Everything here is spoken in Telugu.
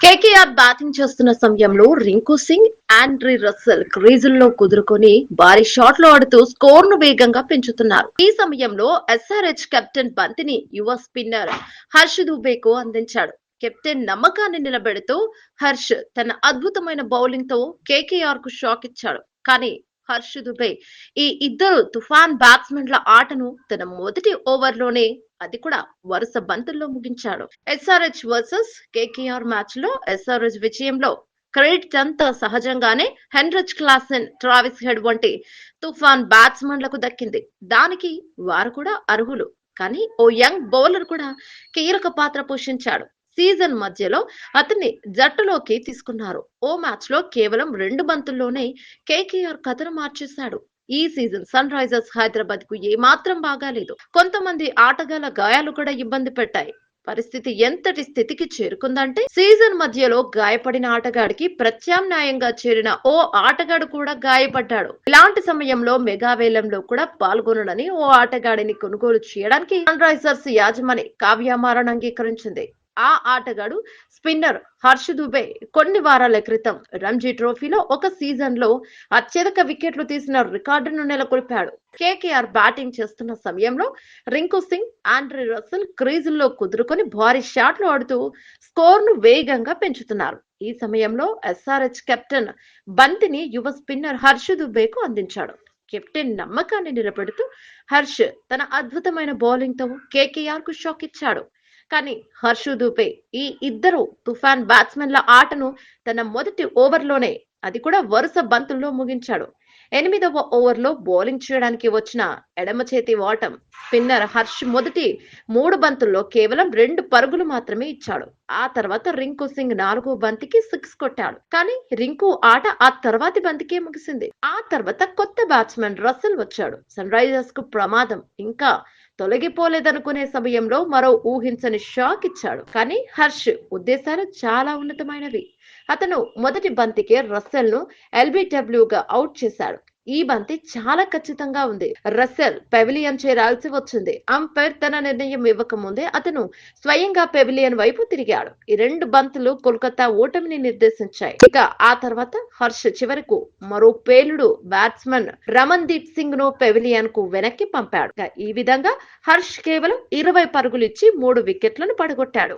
కేకేఆర్ బ్యాటింగ్ చేస్తున్న సమయంలో రింకు సింగ్ ఆండ్రీ రస్సెల్ క్రీజుల్లో కుదురుకొని భారీ షాట్లు ఆడుతూ స్కోర్ను వేగంగా పెంచుతున్నారు. ఈ సమయంలో ఎస్ఆర్హెచ్ కెప్టెన్ బంతిని యువ స్పిన్నర్ హర్ష్ దుబేకు అందించాడు. కెప్టెన్ నమ్మకాన్ని నిలబెడుతూ హర్ష్ తన అద్భుతమైన బౌలింగ్తో కేకేఆర్కు షాక్ ఇచ్చాడు. కానీ హర్ష్ దుబే ఈ ఇద్దరు తుఫాన్ బ్యాట్స్మెన్ల ఆటను తన మొదటి ఓవర్లోనే అది కూడా వరుస బంతుల్లో ముగించాడు. ఎస్ఆర్హెచ్ వర్సెస్ కేకేఆర్ మ్యాచ్లో ఎస్ఆర్హెచ్ విజయంలో క్రెడిట్ అంతా సహజంగానే హెన్రిచ్ క్లాసెన్ ట్రావిస్ హెడ్ వంటి తుఫాన్ బ్యాట్స్మెన్లకు దక్కింది. దానికి వారు కూడా అర్హులు. కానీ ఓ యంగ్ బౌలర్ కూడా కీలక పాత్ర పోషించాడు. సీజన్ మధ్యలో అతన్ని జట్టులోకి తీసుకున్నారు. ఓ మ్యాచ్లో కేవలం రెండు బంతుల్లోనే కేకేఆర్ కథను మార్చేశాడు. ఈ సీజన్ సన్ రైజర్స్ హైదరాబాద్కు ఏమాత్రం బాగాలేదు. కొంతమంది ఆటగాళ్ళ గాయాలు కూడా ఇబ్బంది పెట్టాయి పరిస్థితి ఎంతటి స్థితికి చేరుకుందంటే సీజన్ మధ్యలో గాయపడిన ఆటగాడికి ప్రత్యామ్నాయంగా చేరిన ఓ ఆటగాడు కూడా గాయపడ్డాడు. ఇలాంటి సమయంలో మెగా వేలంలో కూడా పాల్గొనడని ఓ ఆటగాడిని కొనుగోలు చేయడానికి సన్ రైజర్స్ యాజమాని కావ్యమారన్ అంగీకరించింది. ఆ ఆటగాడు స్పిన్నర్ హర్ష్ దుబే కొన్ని వారాల క్రితం రంజీ ట్రోఫీలో ఒక సీజన్లో అత్యధిక వికెట్లు తీసిన రికార్డును నెలకొల్పాడు. కేకేఆర్ బ్యాటింగ్ చేస్తున్న సమయంలో రింకు సింగ్ ఆండ్రీ రసల్ క్రీజుల్లో కుదురుకొని భారీ షాట్లు ఆడుతూ స్కోర్ను వేగంగా పెంచుతున్నారు. ఈ సమయంలో ఎస్ఆర్హెచ్ కెప్టెన్ బంతిని యువ స్పిన్నర్ హర్ష్ దుబేకు అందించాడు. కెప్టెన్ నమ్మకాన్ని నిలబెడుతూ హర్ష్ తన అద్భుతమైన బౌలింగ్తో కేకేఆర్కు షాక్ ఇచ్చాడు కానీ హర్షు దూపే ఈ ఇద్దరు తుఫాన్ బ్యాట్స్మెన్ల ఆటను తన మొదటి ఓవర్లోనే అది కూడా వరుస బంతుల్లో ముగించాడు. ఎనిమిదవ ఓవర్లో బౌలింగ్ చేయడానికి వచ్చిన ఎడమ చేతి వాటం స్పిన్నర్ హర్ష్ మొదటి మూడు బంతుల్లో కేవలం రెండు పరుగులు మాత్రమే ఇచ్చాడు. ఆ తర్వాత రింకు సింగ్ నాలుగో బంతికి సిక్స్ కొట్టాడు. కానీ రింకు ఆట ఆ తర్వాతి బంతికే ముగిసింది. ఆ తర్వాత కొత్త బ్యాట్స్మెన్ రసల్ వచ్చాడు. సన్ రైజర్స్కు ప్రమాదం. ఇంకా తొలగిపోలేదనుకునే సమయంలో మరో ఊహించని షాక్ ఇచ్చాడు. కానీ హర్ష్ ఉద్దేశాలు చాలా ఉన్నతమైనవి. అతను మొదటి బంతికే రస్సెల్ను ఎల్బిడబ్ల్యూగా అవుట్ చేశాడు. ఈ బంతి చాలా ఖచ్చితంగా ఉంది. రస్సెల్ పెవిలియన్ చేరాల్సి వచ్చింది. అంపైర్ తన నిర్ణయం ఇవ్వకముందే అతను స్వయంగా పెవిలియన్ వైపు తిరిగాడు. ఈ రెండు బంతులు కోల్కతా ఓటమిని నిర్దేశించాయి. ఇక ఆ తర్వాత హర్ష్ చివరకు మరో పేలుడు బ్యాట్స్మన్ రమన్దీప్ సింగ్ను పెవిలియన్కు వెనక్కి పంపాడు. ఈ విధంగా హర్ష్ కేవలం ఇరవై పరుగులిచ్చి మూడు వికెట్లను పడగొట్టాడు.